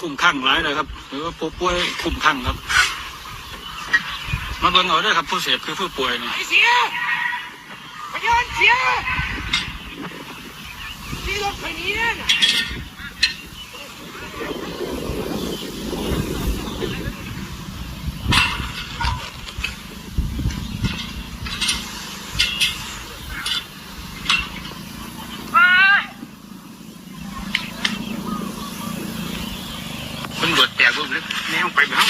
กลุ่มข้างหลายเลยครับ หรือว่าผู้ป่วยกลุ่มข้างครับ มาเบิ่งเอาได้ครับ ผู้เสพคือผู้ป่วยนี่ไอ้เสียพยานเสียที่รถไฟนี้น่ย ตำรวจแตกรวมเลยแนวไปแล้ว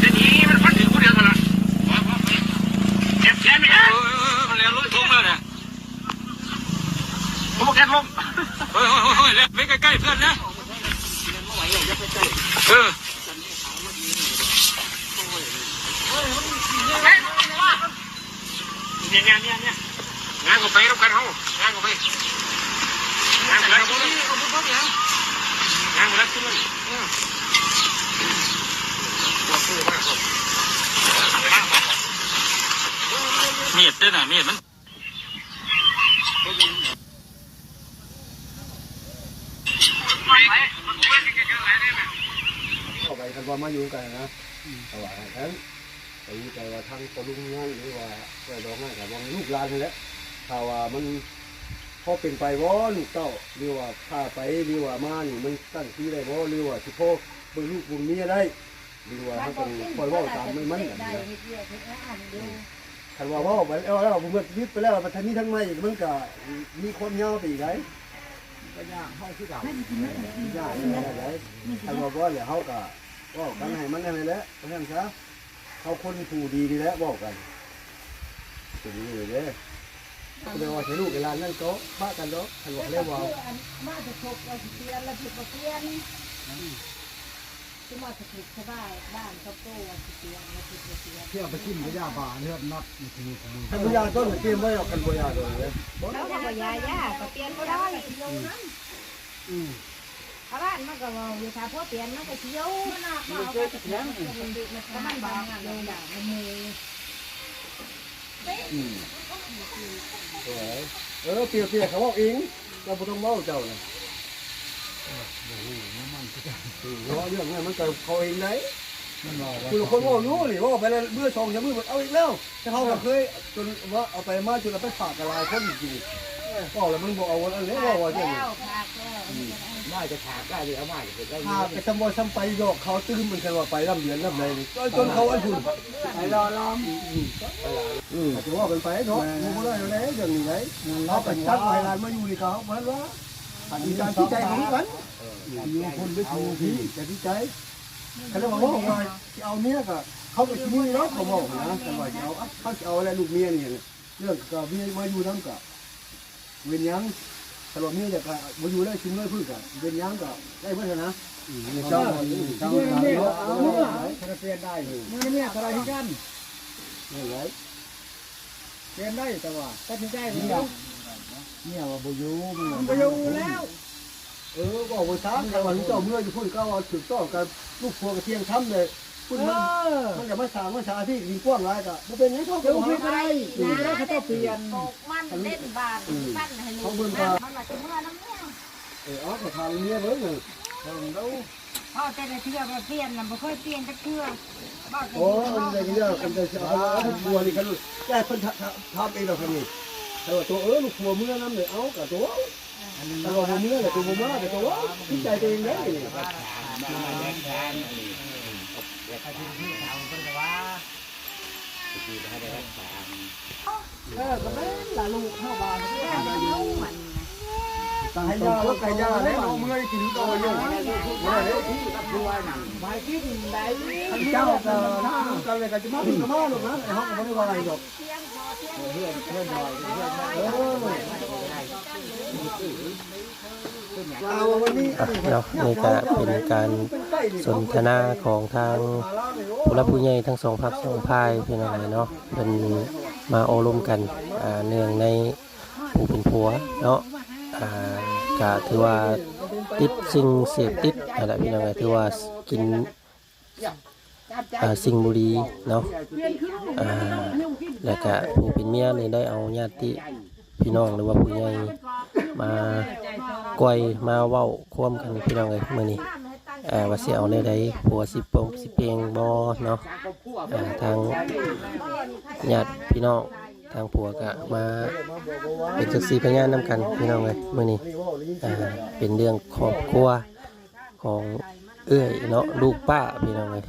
เดี๋ยวนี้มันพันถึงผู้เดียวเท่านั้นเจ็บแขนไหม เอ ฮะ อเออเออมันแล้วรถทงแล้วเนี่ย ผมบอ กล้มเฮ้ยเฮ้ยเฮ้ยเฮ้ยแล้วไปใกล้ๆเพื่อนนะเออเนี่ยเนี่ยเนี่ยเนี่ยงานก็ไปรับกันเขางานก็ไปงานก็รับกันงานก็รับกันเลยตัวซื้อมากครับมีดด้วยนะมีดมัน เข้าไปกัน ว่ามาอยู่กันนะแต่ว่าทั้งไปอยู่แต่ว่าทั้งปลุงงานหรือว่าไปดองงานกับว่าลูกหลานนี่แหละถ้าว่ามันพอเป็นไปว่าลูกเต้าหรือว่าพาไปหรือว่ามานี่มันตั้งที่ได้บ่หรือว่าสิพ่อเบิ่งลูกบุญเมียได้หรือว่าเขาต้องคอยเว่าตามไม่มันอย่างนี้คันว่าเว่าไปแล้วแล้วผมเมื่อยึดไปแล้วมันทั้งนี้ทั้งไม่อีกมันก็มีคนยาวไปอีกไงก็ยากเข้าที่เก่ายากอะไรคันว่าว่าเดี๋ยวเขาก็ ว่ากันให้มันอะไรแหล้วเพราะฉะนั้นซะเขาคนผู้ดีดีแล้วบอกกันจะดีเลยเด้เดี๋ยวว่าใช้ลูกเวลานั่นก็บ้ากันเนาะคันว่าเรียกว่ามาจะพกเราสิเปลี่ยนเราสิบ่เปลี่ยนคือมาจะถูกสบายบ้านเขาโตว่าสิเปลี่ยนเราสิบ่เปลี่ยนเที่ยวไปกินกระยาบาเลือดนัดนี่คือคือท่านพญาต้นเตรียมไว้เอากันพญาเลยเขาจะบ่ยายาก็เปลี่ยนบ่ได้เพราะว่ามันก็ว่าอยู่ถ้าพอเปลี่ยนมันก็สิอยู่มันน่ะมันก็จะแข็งมันมันบางเลยล่ะมันมีเออเปียเปียเขาบอกเองเราไม่ต้องเมาเจ้านะเพราะเรื่องนั้นมันเกิดเขาเองไหนมันรอว่าคือคนว่ารู้หรือว่าไปแล้วเมื่อสองชั่วโมงเอาอีกแล้วแต่เขาเคยจนว่าเอาไปมาจนเราไปฝากกับลายคนจริงก็แล้วมันบอกเอาวันนี้ว่าว่าอย่างนี้แล้ วผักแล้วได้จะขาดได้หรือเอาไม่จะได้ถ้าไปทำว่าทำไปดอกเขาตื้มมันกันว่าไปลำเดือนลำไรจนเขาอันคุณไปรอรออืมถือว่าเป็นไปเนาะมูไม่ได้แล้วอย่างนี้ไงเขาไปตั้งไว้ลานมาอยู่ในเขาเพราะว่ามีการที่ใจของกันอยู่คนไปชูพี่แต่ที่ใจเขาเลยบอกว่าว่าเอาเมียก็เขาก็ชี้เนาะเขาบอกนะแต่ว่าเอาเขาจะเอาอะไรลูกเมียนี่เรื่องกับเมียมาอยู่ทั้งกับเวียนยัง ตลอดเมียจะก็มาอยู่ได้ชิมเลยพึ่งกับเวียนยังก็ได้เพื่อนนะเจ้าเจ้าเจ้าเอาเนี่ยเปลี่ยนได้มือเนี่ยอะไรที่กันนี่ไงเปลี่ยนได้แต่ว่าตัดสินใจเนี่ยเนี่ยว่าบุยูมันบุยูแล้วเออบอกว่าช้างแต่ว่าเจ้าเมื่ออยู่พุ่นก็ว่าถูกต้องกับลูกพัวกระเทียงทำเลย พุ่นมันมันจะมาสร้างมาสาที่ดีกว้างไรก็มันเป็นไงเขาเดี๋ยวเขาพี่ก็ได้อยู่ได้เขาต้องเปลี่ยน ปลูกมันเล่นบาทปั้นให้ลูกมันว่าจะเมื่อน้ำเนี่ยเออเอากระทำเมียเบิ้งเลยพ่อแต่ละเทื่อมาเปลี่ยนน่ะบ่ค่อยเปลี่ยนจักเทื่อบ้าโอ้มันอะไรเงี้ยมันจะเอาลูกพัวนี่กันแก้คนทำเองเราคนนี้แต่ว่าตัวเออลูกพัวเมื่อน้ำเลยเอากับตัวแต่ว่าเมื่อเลยตัวมาแต่ตัวที่ใจตัวเองได้ เออก็เป็นละลูกเข้าบ้านเอามันตายยาแล้วไก่ยาแล้วเมื่อกินตัวอยู่ไม่ได้เลยที่ตับดตัวหนังไปกินได้เจ้าก็น่ากันเลยกันจะมาถึงมาหรอกนะไอ้ห้องก็ไม่ได้ว่าอะไรหรอกเพื่อนเพื่อนดอยเพื่อนเออเอาวันนี้เนาะนี่ก็เป็นการ สนทนาของทางผู้รับผู้ใหญ่ทั้งสองพักสองพายพี่น้องเนาะเป็นมาโอลมกันเนื่องในผู้เป็นผัวเนาะก็ถือว่าติดสิ่งเสพติดอะไรพี่น้องก็ถือว่ากินสิ่งบุรีเนาะแล้วก็ผู้เป็นเมียนี่ได้เอาญาติพี่น้องหรือว่าผู้ใหญ่มาก่อยมาเว้าควมกันพี่น้องเอ้ยมื้อนี้ อ่าว่าสิเอาแนวใดผัวสิปงสิเปลงบ่เนาะอ่าทางญาติพี่น้องทางผัวก็มาเป็นจักสีพยานนํกันพี่น้องเอ้ยมื้อนี้อ่าเป็นเรื่องครอบครัวของเอื้อยเนาะลูกป้าพี่น้องเอ้ย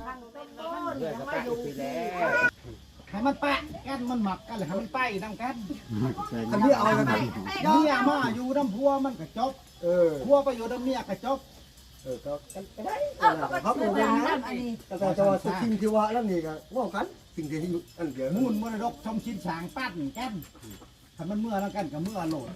ให้มันแปะกันมันหมักกันเลยให้มันไปนํกันอันนี้เอาแล้วกันเมียมาอยู่น้ำพัวมันก็จบเออพัวไปอยู่น้ำเมียก็จบ เออก็กันไปได้ครับผมเป็นะแต่แต่ว่าสุขินที่ว่าแล้วนี่ก็ว่ากันสิ่งที่อันเดียวมูลมรดกชมชินสางปั้นกันถ้ามันเมื่อแล้วกันก็เมื่อโหลด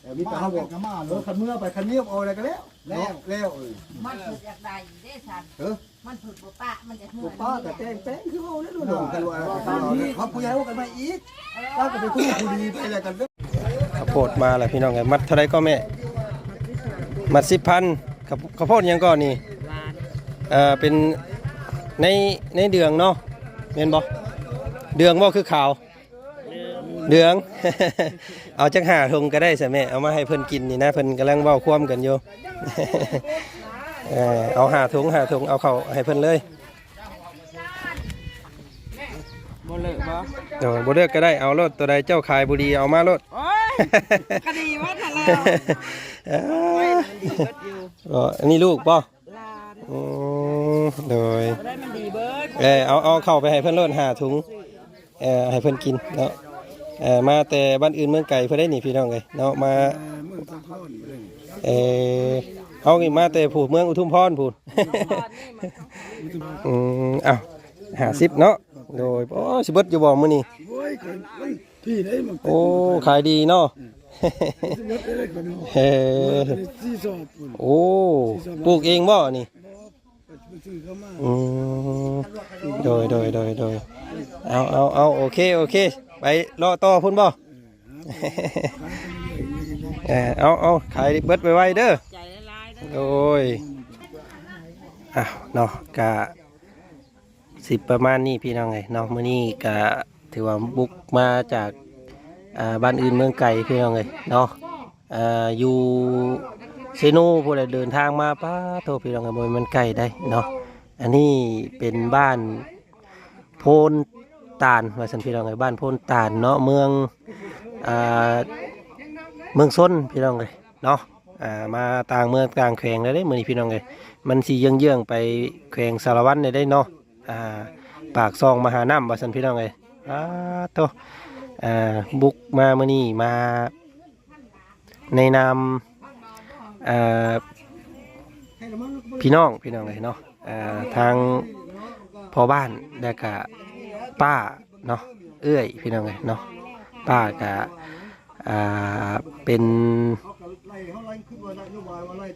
แต่มีแต่เขาบอกก็มาโหลดคันเมื่อไปคันเนี้ยเอาอะไรกันแล้วแล้วแล้วเออมันฝึกอยากได้เด้ฉันเออมันฝึกบ่ปะมันจะเมื่ป้อยป้าแต่แต่งแต่งคือเอาแล้วดูดองกันว่าเขาผู้ใหญ่ว่ากันมาอีกป้าก็ไปคู่ผู้ดีไปอะไรกันเข้าวโพดมาแล้วพี่น้องไงมัดเท่าไรก็แม่มัดสิบพัน ข้าวข้าวโพดหยังก่อนนี่เอ่อเป็นในในเดืองเนาะเห็นบ่เดืองบ่คือขาวเดือง เอาจักหาทงก็ได้สิแม่เอามาให้เพิ่นกินนี่นะเพิ่นกำลังเว้าความกันอยู่ เออเอาหาถุงหาถุงเอาเข้าให้เพิ่นเลยบ่เลิกบ่เดี๋ยวบ่เลือกก็ได้เอารถตัวใดเจ้าขายบุรีเอามารถ โอ้ยคดีว่าทะเลาเอ้ยมันดีเบิดอยู่ อ๋ออันนี้ลูกป่ะลานอืมโดยบ่ได้มันดีเบิดเออเอาเอาเข้าไปให้เพื่อนรถหาถุงเออให้เพื่อนกินเนาะเออมาแต่บ้านอื่นเมืองไกลเพื่อได้หนีพี่น้องเลยเนาะมาเออเอาอีกมาแต่ผูเมืองอุทุมพรพูดอืมเอ้าหาสิบเนาะโดยโอ้สิเบิดอยู่บ่มื้อนี้โอ้ยคนพี่ได้มันโอ้ขายดีเนาะรถได้คน เฮ้อที่สอบปุ่นโอ้ปลูกเองบ่นี่ไปซื้อเข้ามาอืมโดยโดยโดยโดยเอาเอาเอาโอเคโอเค ไปรอต่อพุ่นบ่เออเอาเอาขายเบิดไวๆเด้อใจละลายเด้อโดยอ้าวเนาะกะสิบประมาณนี้พี่น้องไงเนาะมื้อนี้กะถือว่าบุกมาจากอ่า บ้านอื่นเมืองไกลพี่น้องไงเนาะอยู่เซโนพวกเราเดินทางมาป้าโทพี่น้องไงบ่มันไกลได้เนาะอันนี้เป็นบ้านโพนตาลว่าสันพี่น้องไงบ้านโพนตาลเนาะเมืองเมืองซ้นพี่น้องเลยเนาะมาต่างเมืองต่างแขวงเลยได้มือนพี่น้องเลยมันสีเยื่องๆไปแขวงสารวัตรได้ได้เนาะปากซองมหาน้ำว่าสันพี่น้องเลยอ้าโต บุกมาเมื่อนี้มาในนามพี่น้องพี่น้องเลยเนาะทางพ่อบ้านและกะป้าเนาะเอื้อยพี่น้องเลยเนาะป้ากะเป็น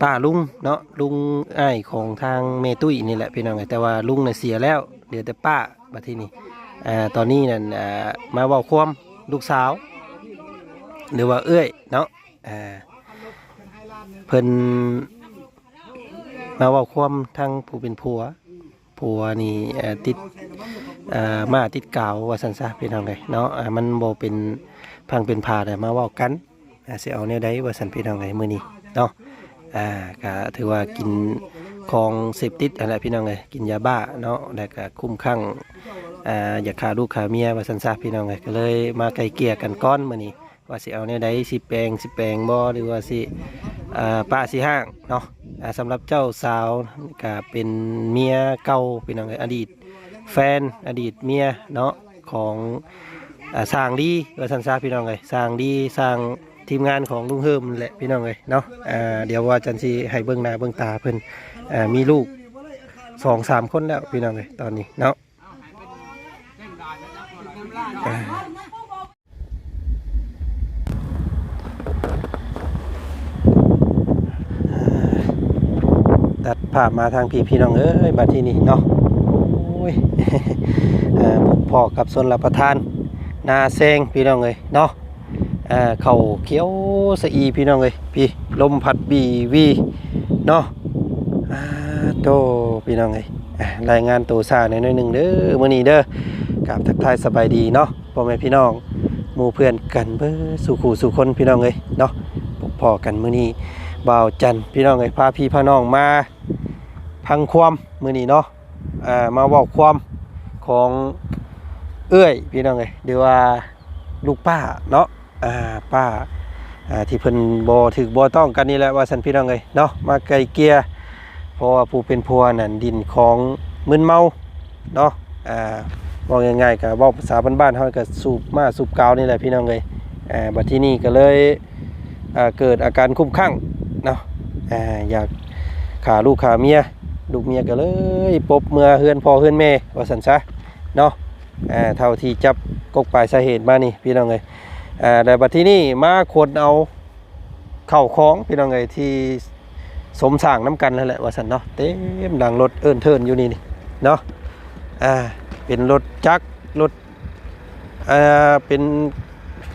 ป้าลุงเนาะลุงไอ้ของทางเมตุยนี่แหละพี่น้องเอ้ยแต่ว่าลุงน่ะเสียแล้วเดี๋ยวแต่ป้าบัดที่นี่ตอนนี้นั่นอ่ามาว้าความ ลูกสาว หรือว่าเอื้อยเนาะเพิ่นมาว้าความทางผู้เป็นผัวผัวนี่ติดอ่ามาติดกาวว่าซั่นซะพี่น้องเอ้ยเนาะมันโบเป็นพังเป็นพาแต่มาว้ากันอ่าสิเอาแนวใดว่าซั่นพี่น้องเอ้ยมือนี้เนาะก็ถือว่ากิน ของเสพติดอะไรพี่น้องเลยกินยาบ้าเนาะแล้วก็คุ้มข้างอ่าอยากฆ่าลูกฆ่าเมียว่าสันซะพี่น้องเลยก็เลยมาไกลเกลี่ยกันก้อนมื้อนี้ว่าสิเอาแนวใดสิแปลงสิแปลงบ่หรือว่าสิอ่าป้าสิห้างเนาะอ่าสำหรับเจ้าสาวก็เป็นเมียเก่าพี่น้องเลยอดีตแฟนอดีตเมียเนาะของอ่าสร้างดีว่าสันซะพี่น้องเลยสร้างดีสร้างทีมงานของลุงเฮิมแหละพี่น้องเลยเนาะอ่าเดี๋ยวว่าจันซีให้เบิ้งหน้าเบิ้งตาเพิ่น อ่ามีลูกสองสามคนแล้วพี่น้องเลยตอนนี้เนาะตัดภาพมาทางพี่พี่น้องเอ้ยมาที่นี่เนาะโอ้ยอ่าพบพอกับส่วนรับประทาน นาแซงพี่น้องเลยเนาะเขาเขียวสอีพี่น้องเลยพี่ลมพัดบีวีเนาะ โตพี่น้องเลยรายงานตัวซาหน่อยหนึ่งเด้อมื้อนี้เด้อกับทักทายสบายดีเนาะพ่อแม่พี่น้องหมู่เพื่อนกันเบ้อสู่ขู่สู่คนพี่น้องเลยเนาะปกพอกันมื้อนี้บ่าวจันพี่น้องเอ้ยพาพี่พาน้องมาพังความมื้อนี้เนาะอ่ามาเว้าความของเอื้อยพี่น้องเอ้ยหรือว่าลูกป้าเนาะอ่าป้าอ่าที่เพิ่นบ่ถึกบ่ต้องกันนี่แหละว่าซั่นพี่น้องเอ้ยเนาะมาไกลเกลี่ย เพราะว่าผู้เป็นผัวนั่นดินของมึนเมาเนาะอ่าว่าง่ายๆก็เว้าภาษาบ้านๆเฮาก็สูบมาสูบกาวนี่แหละพี่น้องเอ้ยอ่าบัดที่นี่ก็เลยอ่าเกิดอาการคุ้มข้างเนาะอ่าอยากขาลูกขาเมียลูกเมียก็เลยปบเมื่อเฮือนพ่อเฮือนแม่ว่าสันซะเนาะอ่าเท่าที่จับกกปลายสาเหตุมานี่พี่น้องเอ้ยอ่าแต่บัดที่นี่มาคนเอาเข่าของพี่น้องเอ้ยที่ สมสร้างน้ำกันนั่นแหละว่าสันเนาะเต็มดังรถเอิ้นเทินอยู่นี่นี่เนาะอ่าเป็นรถจักรรถอ่าเป็น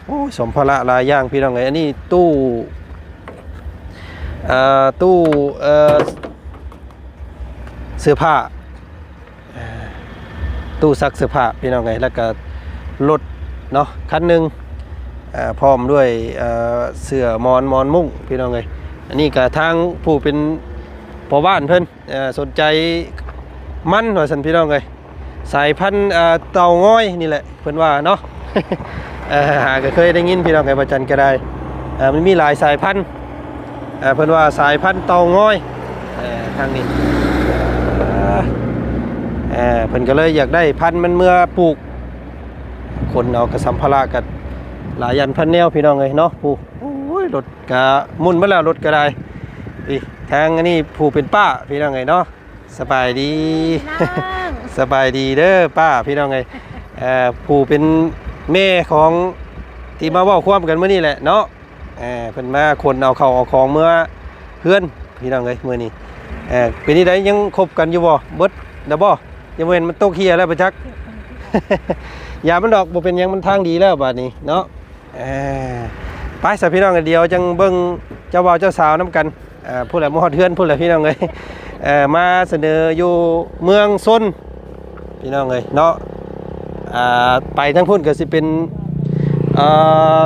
โอ้สมภาระลายย่างพี่น้องไงอันนี้ตู้อ่อตู้เอ่อเสื้อผ้าตู้ซักเสื้อผ้าพี่น้องไงแล้วก็รถเนาะคันหนึ่งอ่าพร้อมด้วยเออเสื้อมอนมอนมุ้งพี่น้องไง อันนี้ก็ทางผู้เป็นพ่อบ้านเพิ่นเอ่อสนใจมันว่าสันพี่น้องไงสายพันธุ์เต่าง้อยนี่แหละเพิ่นว่าเนาะเอ่อก็เคยได้ยินพี่น้องไก่ประจันก็ได้มันมีหลายสายพันธุ์เอ่อเพิ่นว่าสายพันธุ์เต่าง้อยทางนี้เอ่อเอ่อเพิ่นก็เลยอยากได้พันธุ์มันเมื่อปลูก คนเอากระสัมภาระกันหลายยันพันแนวพี่น้องเลยเนาะผู้ ยรถกะมุ่นมาแล้วรถก็ได้อีทางอันนี้ผู้เป็นป้าพี่น้องไงเนาะสบายดีนั่งสบายดีเด้อป้าพี่น้องไงเอ่อผู้เป็นแม่ของที่มาเว่าความกันเมื่อนี้แหละเนาะเออเพิ่นมาคนเอาเข้าวเอาของเมื่อเพื่อนพี่น้องเอ้ยมื้อนี้เออเป็นนี่ได้ยังคบกันอยู่บ่เบิดแล้วบ่ยังบ่เห็นมันตกเฮียแล้วประจักษ์อย่ามันดอกบ่เป็นหยังมันทางดีแล้วบัดนี้เนาะเออ ไปสพี่น้องกันเดียวจังเบิ่งเจ้าบ่าวเจ้าสาวนํกันผู้ใดมาฮอดเฮือนผู้ใดพี่น้องเอ้ยเมาเสนออยู่เมืองซนพี่น้องเลยเนาะไปทั้งพุ่นก็สิเป็นเอ่อ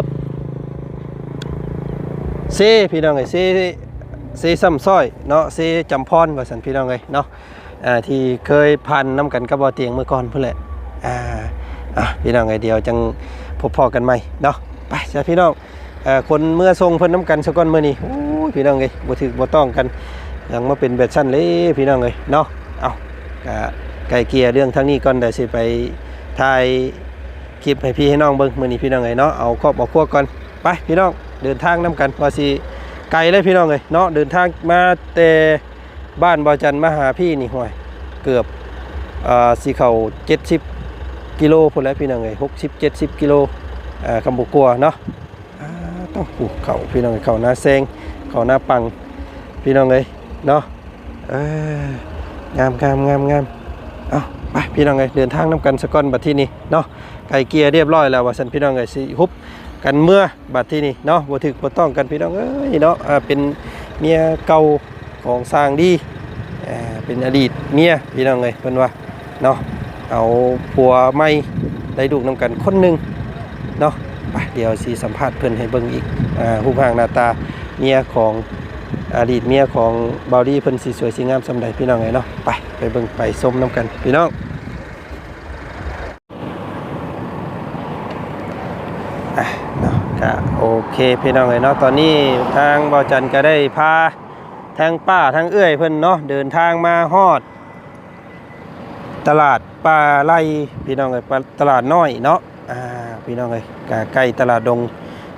เซพี่น้องเลยเซเซซ้ำซ้อยเนาะเซจำพรว่าสันพี่น้องเลยเนาะที่เคยพันน้ำกันกับบอเตียงเมื่อก่อนเพื่อแหละอ่าพี่น้องไอเดียวจังพบพอกันใหมเนาะไปจ้ะพี่น้อง คนเมื่อทรงเพิ่นน้ำกันสก่อนเมื้อนี้พี่น้องเลยบ่ถึกบ่ต้องกันยังมาเป็นแบบสั้นเลยพี่น้องเลยเนาะเอากะไก่เกลียเรื่องทั้งนี้ก่อนเดี๋ยวสิไปถ่ายคลิปให้พี่ให้น้องเบิ่งมื้อนี้พี่น้องเลยเนาะเอาครอบเอาครัวก่อนไปพี่น้องเดินทางนํกันว่าสิไกลเลยพี่น้องเลยเนาะเดินทางมาแต่บ้านบอจันทร์มาหาพี่นี่ห่วยเกือบอ่าสิเข้า70 กิโลพุ่นแล้วพี่น้องเลย60 70กิโลอ่อคำบุกัวเนาะ อ่าต้องปลูกเขาพี่น้องเอ้ยเขาหน้าแซงเขาหน้าปังพี่น้องเลยเนาะเอองามงามงามงามเอาไปพี่น้องเลยเดินทางน้ำกันสก้อนบัดที่นี่เนาะไก่เกียร์เรียบร้อยแล้วว่าสันพี่น้องเลยสิฮุบกันเมื่อบัดที่นี่เนาะบ่ถึกบ่ต้องกันพี่น้องเอ้ยเนาะอ่าเป็นเมียเก่าของสร้างดีอ่าเป็นอดีตเมียพี่น้องเลยเพิ่นว่าเนาะเอาผัวใหม่ได้ลูกนํกันคนหนึงเนาะ ไปเดี๋ยวสิสัมภาษณ์เพิ่อนให้เบิ่งอีกอ่ารูปร่างหน้าตาเมียของอดีตเมียของบาวดี้เพิ่นสีสวยสีงามสำใดพี่น้องไงเนาะไปไปเบิ่งไปส้มน้ำกันพี่น้องก็โอเคพี่น้องไงเนาะตอนนี้ทางบาวจันก็ได้พาทางป้าทางเอื้อยเพิ่นเนาะเดินทางมาฮอด ตลาดป่าไร่พี่น้องไงตลาดน้อยเนาะ อ่าพี่น้องไงก็ใกล้ตลาดดง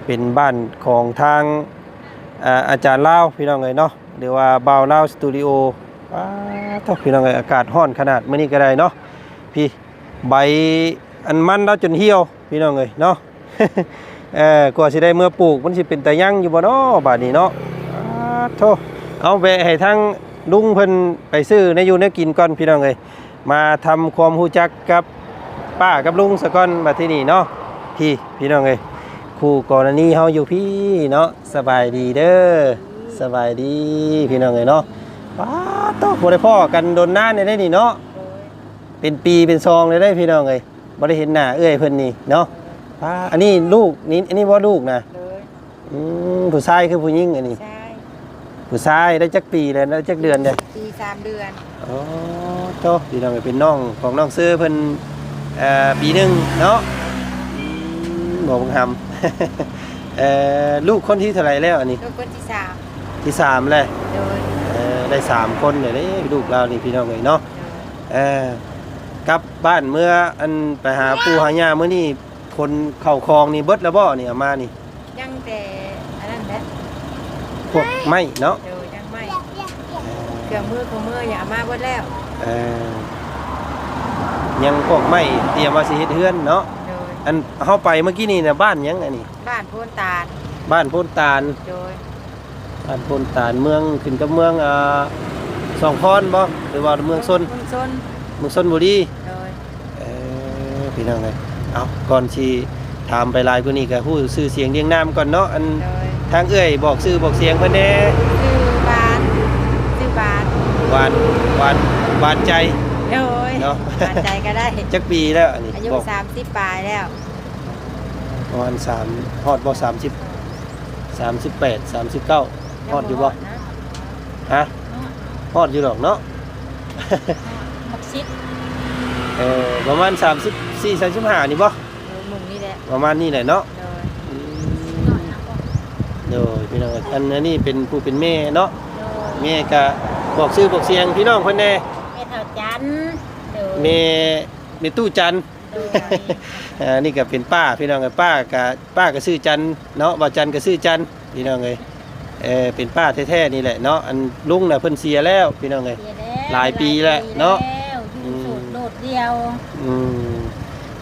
เป็นบ้านของทางอาอาจารย์เล่าพี่น้องเลยเนาะหรือว่าบาวเล่าสตูดิโอว้าต้องพี่น้องเลยอากาศร้อนขนาดเมื่อนี้ก็ได้เนาะพี่ใบอันมันแล้วจนเหี่ยวพี่น้องเลยเนาะเออกว่าสิได้เมื่อปลูกมันสิเป็นแตะยั่งอยู่บ่เนาะบาดนี้เนาะอ้าโทเอาแวะให้ทั้งลุงเพิ่นไปซื้อในอยู่ในกินก่อนพี่น้องเลยมาทำความรู้จักกับ ป้ากับลุงซะก่อนบัดที่นี่เนาะพี่พี่น้องเลยคู่กรณีเฮาอยู่พี่เนาะสบายดีเด้อสบายดีพี่น้องเอ้ยเนาะป้าดต้องบ่ได้พ่อกันโดนนานได้นี่เนาะเป็นปีเป็นซองเลยได้พี่น้องเอ้ยบ่ได้เห็นหน้าเอื้อยเพิ่นนี่เนาะป้าอันนี้ลูกนี่อันนี้บ่ลูกนะเลยออืมผู้ชายคือผู้หญิงอันนี้ใช่ผู้ชายได้จักปีแล้วได้จักเดือนเด้ปีสามเดือนอ๋อโตพี่น้องก็เป็นน้องของน้องซื้อเพิ่นเอ่อ ปีหนึงเนาะอืมบอกบังหำเอ่อลูกคนที่เท่าไหร่แล้วอันนี้ลูกคนที่สามที่สามเลยโดยเอ่อได้สามคนเลยเด้ลูกเรานี่พี่น้องเอ้ยเนาะโดยเอ่อกลับบ้านเมื่ออันไปหาปู่หาย่ามื้อนี้คนเข้าคลองนี่เบิดแล้วบ่นี่เอามานี่ยังแต่อันนั้นแหละพวกไม้เนาะโดยยังไม่เครื่องมือของมืออย่าเอามาเบิดแล้วเอ่อ ยังพวกไม้เตรียมว่าสิเฮ็ดเฮือนเนาะโดยอันเฮาไปเมื่อกี้นี่น่ะบ้านหยังอันนี้ บ้านโพนตาลบ้านโพนตาลโดยบ้านโพนตาลเมืองขึ้นกับเมืองอ่าสองคอนบ่หรือว่าเมืองซนเมืองซนเมืองซนบุรีโดยเออพี่น้องเอ้ยเอาก่อนสิถามไปหลายกว่านี้ก็ฮู้ชื่อเสียงเรียงนามก่อนเนาะอันโดยทางเอื้อยบอกชื่อบอกเสียงเพิ่นแหน่ชื่อบ้านชื่อบ้านหวานหวานหวานใจโดยเนาะบ้านใจก็ได้ จักปีแล้วอันนี้อายุบอกสามสิบปลายแล้ว ประมาณ3ฮอดบ่30 38 39ฮอดอยู่บ่นะฮะฮอดอยู่ดอกเนาะหกสิบเออประมาณ34 35นี่บ่โดยหมุงนี่แหละประมาณนี้แหละเนาะโดยโดยพี่น้องอันอันนี้เป็นผู้เป็นแม่เนาะโดยแม่ก็บอกชื่อบอกเสียงพี่น้องเพิ่นแน่ แม่เท่าจันทร์โดย แม่แม่ตู้จันทร์โดยอ่านี่ก็เป็นป้าพี่น้องกับป้ากับป้าก็ชื่อจันทร์เนาะบ่จันทร์ก็ชื่อจันทร์พี่น้องเอ้ยเออเป็นป้าแท้ๆนี่แหละเนาะอันลุงน่ะเพิ่นเสียแล้วพี่น้องเอ้ยเสียแวหลายปีแล้วเนาะแล้วอยู่สูตรโดดเดียวอืม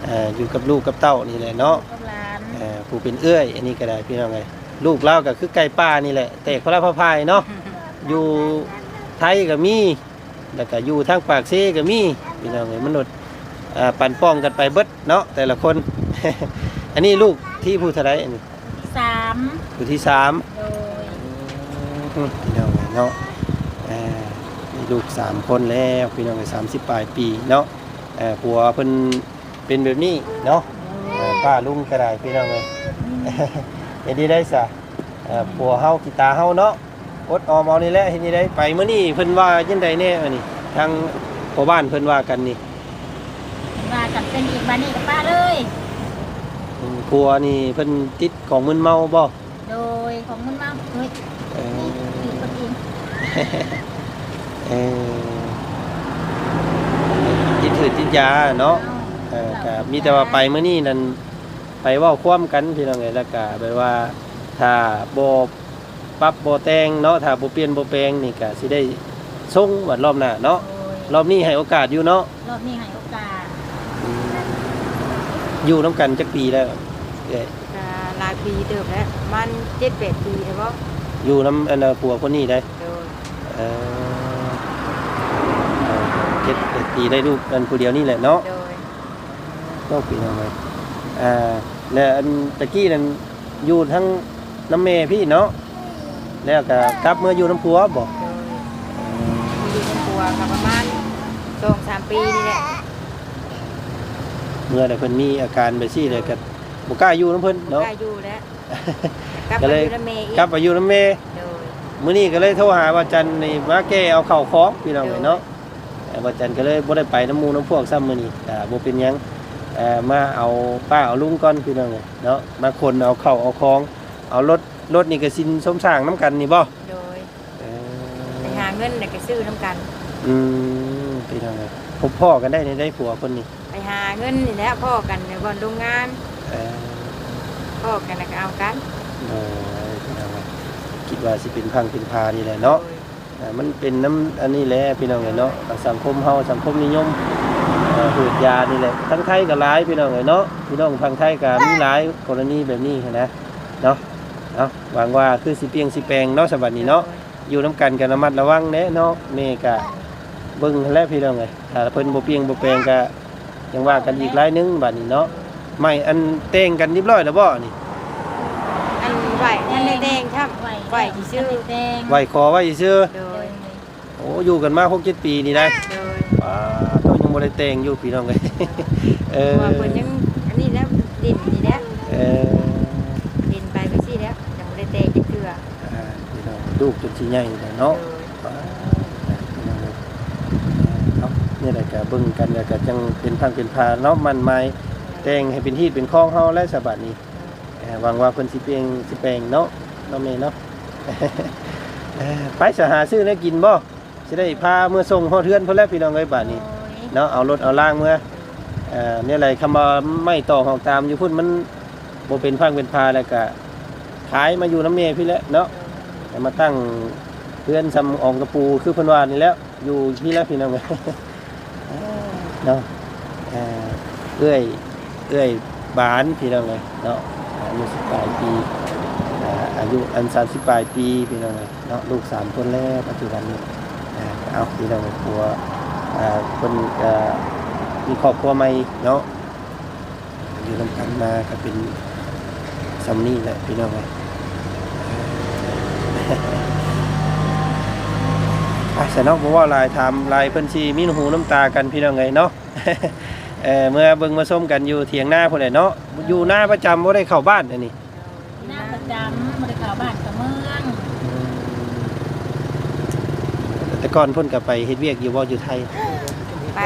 อ่าอยู่กับลูกกับเต้านี่แหละเนาะกับหลานเอ่อผู้เป็นเอื้อย อันนี้ก็ได้พี่น้องเอ้ยลูกเราก็คือไก่ป้านี่แหละ แต่คนละพระพายเนาะอยู่ไทยก็มีแล้วก็อยู่ทางปากเซก็มี พี่น้องเอ้ยมนุษย์อ่าปั่นป้องกันไปเบิดเนาะแต่ละคน อันนี้ลูกที่ผู้เท่าไรอันนี้สามผู้ที่สามโดยอืมพี่น้องเอ้ยเนาะอ่ามีลูกสามคนแล้วพี่น้องเอ้ยสามสิบปลายปีเนาะเอ่อผัวเพิ่นเป็นแบบนี้เนาะเอ่อป้าลุงก็ได้พี่น้องเลยเฮ็ดดีได้ซะเอ่อผัวเฮากีตาเฮาเนาะอดออมเอานี่แหละเฮ็ดดีได้ไปมื้อนี้เพิ่นว่าจังไดแน่อันนี้ทาง พ่อบ้านเพิ่นว่ากันนี่มากับเป็นอีกบ้านนี้กับป้าเลยอืมผัวนี่เพิ่นติดของมึนเมาบ่โดยของมันมาเฮ้ยเอ่นี่ออีกคนเองเอ่อติดถือติดยาเนาะเอ่อก็มีแต่ว่าไปมื้อนี้นั่นไปเว้าความกันพี่น้องเอ้ยแล้วก็แบบว่าถ้าบ่ปรับบ่แต่งเนาะถ้าบ่เปลี่ยนบ่แปลงนี่ก็สิได้ส่งวัดรอบหน้าเนาะโดย รอบนี้ให้โอกาสอยู่เนาะรอบนี้ให้โอกาสอยู่นํกันจักปีแล้วเอ้ยอ่าหลายปีเติบแล้วมันเจ็ดแปดปีแล้วบ่อยู่นํอันน่ะผัวคนนี้ได้โดยเอ่อเจ็ดแปดปีได้ลูกกันผู้เดียวนี่แหละเนาะโดยต้องปีน้องเลยอ่าแล้วอันตะกี้นั่นอยู่ทั้งน้ำเมพี่เนาะแล้วก็กลับเมื่ออยู่น้ำพัวบอก โดยอยู่ในครัวกับประมาณ สองสามปีนี่แหละเมื่อแต่เพิ่นมีอาการแบบซี่เลยก็บ่กล้าอยู่น้ำเพิ่นเนาะเนาะอยู่แล้วกลับก็มาเลอยยู่ละเมอีกกลับไปอยู่น้ำเมโดยมื้อนี้ก็เลยโทรหาว่าจันนี่มาแก้เอาเข้าวของพี่น้องเลยเนาะแต่ว่าจันก็เลยบ่ได้ไปน้ำหมูน้ำพวกซ้ำมื้อนี้อ่าบ่เป็นหยังเอ่อมาเอาป้าเอาลุงก่อนพี่น้องเลยเนาะมาคนเอาเข้าวเอาของเอารถรถนี่ก็สินสมสร้างน้ำกันนี่บ่โดยเอไปอหาเงินแล้วก็ซื้อน้ำกัน อืม พี่น้องเลยพบพ่อกันได้ในได้ผัวคนนี้ไปหาเงินนี่แหละพ่อกันในวันโรงงานเออพ่อกันแล้วก็เอากันเออพี่น้องเลยคิดว่าสิเป็นพังเป็นพานี่แหละเนาะอ่ามันเป็นน้ำอันนี้แหละพี่น้องเลยเนาะสังคมเฮาสังคมนิยมเอ่อหืดยานี่แหละทั้งไทยก็หลายพี่น้องเลยเนาะพี่น้องทางไทยก็มีหลายกรณีแบบนี้หั้นนะเนาะเอาหวังว่าคือสิเปียงสิแปลงเนาะสบัดนี้เนาะ อยู่น้ำกันกันระมัดระวังแน่เนาะแม่ก็ เบิ่งแล้วพี่น้องเลยถ้าเพิ่นบ่เปียงบ่แปลงก็ยังว่ากันอีกหลายหนึงบัดนี้เนาะไม่อันเต้งกันเรียบร้อยแล้วบ่นี่อันไหวอันแดงๆครับไหวที่ซื้อแดงไหวคอไว้ซื่อโดยโอ้อยู่กันมา6 7ปีนี่ได้โดยป้าก็ยังบ่ได้แต่งอยู่พี่น้องเอ้ยเอเพอราะว่าเพิ่นยังอันนี้แล้วดินนี่แล้วเออดินไปไปสิแล้วยังบ่ได้ลูกจนสิใหญ่แล้วเนาะว้าวเนาะนี่แหละก็ เบิ่งกันแล้วก็จังเป็นทางเป็นพาเนาะมันไม้แต่งให้เป็นที่เป็นข้องเฮาและสบัดนี้เอ่อหวังว่าเพิ่นสิเปลงสิแปลงเนาะเนาะแม่เนาะเอ่อไปสหาซื้อได้กินบ่สิได้พาเมื่อส่งฮอดเทือนเพิ่นแล้วพี่น้องเอ้ยบัดนี้เนาะเอารถเอาล่างเมื่อเอ่อเนี่ยอะไรคำว่าไม่ต่อของตามอยู่พุ่นมันโบเป็นพังเป็นพาแล้วก็ขายมาอยู่น้ำเมพี่แล้วเนาะแต่มาตั้งเพื่อนซำอองกระปูคือเพันวานนี่แล้วอยู่พี่แล้วพี่น้องเอ้ย เนาะเอื้อยเอื้อยบานพี่น้องเลยเนาะอายุสิบปลายปีอายุอันสามสิบปลายปีพี่น้องเลยเนาะลูกสามคนแล้วปัจจุบันนี้อ่าเอาพี่น้องเลยกลัวคนมีครอบครัวใหม่เนาะอยู่นำกันมาก็เป็นซัมนี่แหละพี่น้องไงอ่ะสนอกบอกว่าลายทำลายเพิ่นชีมีหูน้ำตากันพี่น้องไงเนาะเออเมื่อเบิ่งมาส้มกันอยู่เถียงหน้าพุ่นแหละเนาะอยู่หน้าประจำบ่ได้เข้าบ้านอันนี้หน้าประจำบริการบ้านกับเมืองแต่ก่อนเพิ่นก็ไปเฮ็ดเวียกอยู่บ่อยู่ไทย ไป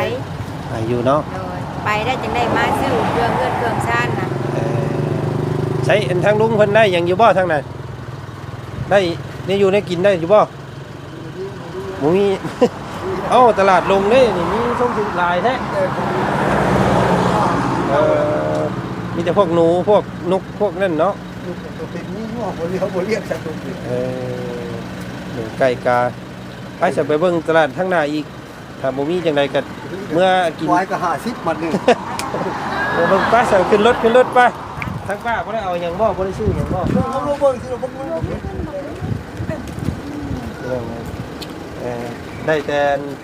ไปอยู่เนาะโดยไปได้จังได้มาซื้อเครื่องเงินเครื่องซ่านนะเอ่อใช้อันทางลุงเพิ่นได้หยังอยู่บ่ทางนั้นได้นี่อยู่ได้กินได้อยู่บ่ห มูมีเอ้าตลาดลงเด้นี่มีส้มสุดลายแท้เอ่อมีแต่พวกหนูพวกนกพวกนั่นเนาะตัวเป็นนี่งอกบ่เรียกบ่เรียกสัตว์ตัวเป็นเออหนูไก่กาไปจะไปเบิ่งตลาดข้างหน้าอีกถ้าบ่มีจังไดก็เมื่อกินควายก็50มันหนึงเดี๋ยวเบิ่งป้าสั่งขึ้นรถขึ้นรถไปทั้งป้าบ่ได้เอาหยังบ่บ่ได้ซื้อหยังบ่เบิ่งเอาลงเบิ่งสิเราเบิ่งมันบ่ เห็นเรื่องเอ่อได้แต่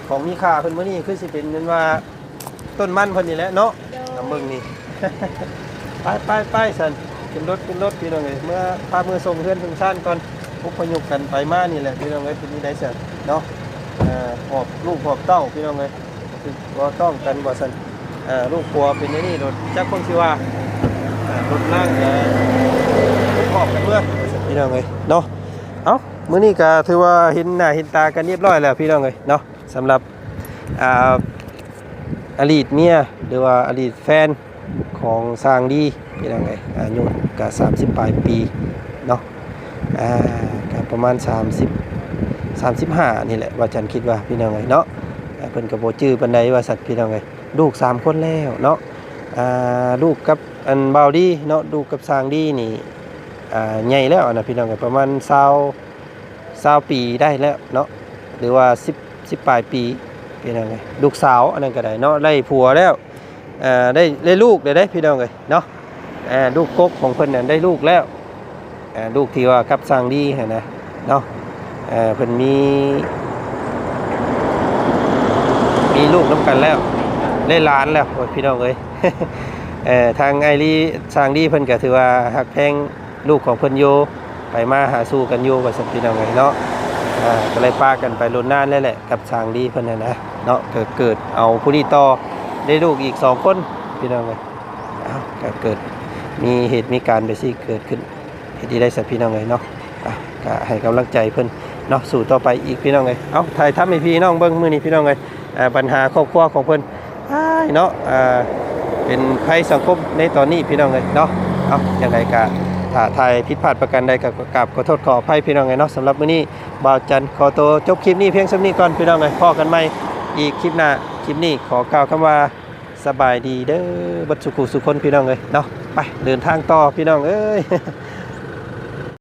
ของมีค่าเพิ่นมื้อนี้คือสิเป็นเงินว่าต้นมันเพิ่นนี่แหละเนาะน้ำเบิ่งนี่ ไปไปไปสันขึ้นรถขึ้นรถพี่น้องเอ้ยเมื่อพามือส่งเพื่อนถึงชานก่อนอุปยุกกันไปมานี่แหละพี่น้องเอ้ยเป็นนี่ได้สันเนาะเอ่อหอบลูกหอบเต้าพี่น้องเอ้ยคือบ่ต้องกันบ่สันเอ่อลูกปัวเป็นอย่างนี้รถจักคนสิว่าเอ่อรถล่างเอ่อหอบกันเมื่อว่าซั่นพี่น้องเอ้ยเนาะเอ้า มื่อนี้ก็ถือว่าเห็นหน้าเห็นตากันเรียบร้อยแล้วพี่น้องเลยเนาะสำหรับอดีตเมียหรือว่าอดีตแฟนของสร้างดีพี่น้องเลยอายุก็สามสิบปลายปีเนาะอ่าก็ประมาณ 30 35นี่แหละว่าจันคิดว่าพี่น้องเลยเนาะเพิ่นกับโบจื้อปันใดว่าสัตว์พี่น้องเลยลูก 3 คนแล้วเนาะลูกกับอันเบาดีเนาะลูกกับสร้างดีนี่ใหญ่แล้วนะพี่น้องกับประมาณ20 สาวปีได้แล้วเนาะหรือว่าสิบสิบปลายปีเป็นยังไงลูกสาวอันนั้นก็ได้เนาะได้ผัวแล้วอ่ได้ได้ลูกได้ได้พี่น้องเลยเนาะลูกกกของเพื่อนนั้นได้ลูกแล้วลูกที่ว่ากับสร้างดีนะเนาะเพื่อนมีมีลูกน้ำกันแล้วได้ล้านแล้วพี่น้องเลยเออทางไอรีสร้างดีเพื่อนก็ถือว่าหักแพงลูกของเพื่อนโย ไปมาหาสู้กันโยกับสันติน้องไงเนาะอ่าก็เลยป้ากันไปลุนนานแล้วแหละกับทางดีเพิ่นน่ะนะเนาะเกิดเกิดเอาผู้นี้ต่อได้ลูกอีกสองคนพี่น้องไงอ้าก็เกิดมีเหตุมีการไปสิเกิดขึ้นเหตุที่ได้สัตว์พี่น้องไงเนาะอะก็ให้กำลังใจเพิ่นเนาะสู่ต่อไปอีกพี่น้องไงเอาถ่ายทำให้พี่น้องเบิ่งมือนี้พี่น้องไงอ่าปัญหาครอบครัวของเพิ่นอ้าเนาะอ่าเป็นภัยสังคมในตอนนี้พี่น้องไงเนาะเอาอย่างไรก็ ถ้าทายผิดพลาดประการใดกับกับขอโทษขออภัยพี่น้องไงเนาะสำหรับมื้อนี้บ่าวจันขอตัวจบคลิปนี้เพียงส่านี้ก่อนพี่น้องไงพอกันใหม่อีกคลิปหน้าคลิปนี้ขอกล่าวคำว่าสบายดีเด้อบัดสุขุสุคนพี่น้องเอ้ยเนาะไปเดินทางต่อพี่น้องเอ้ย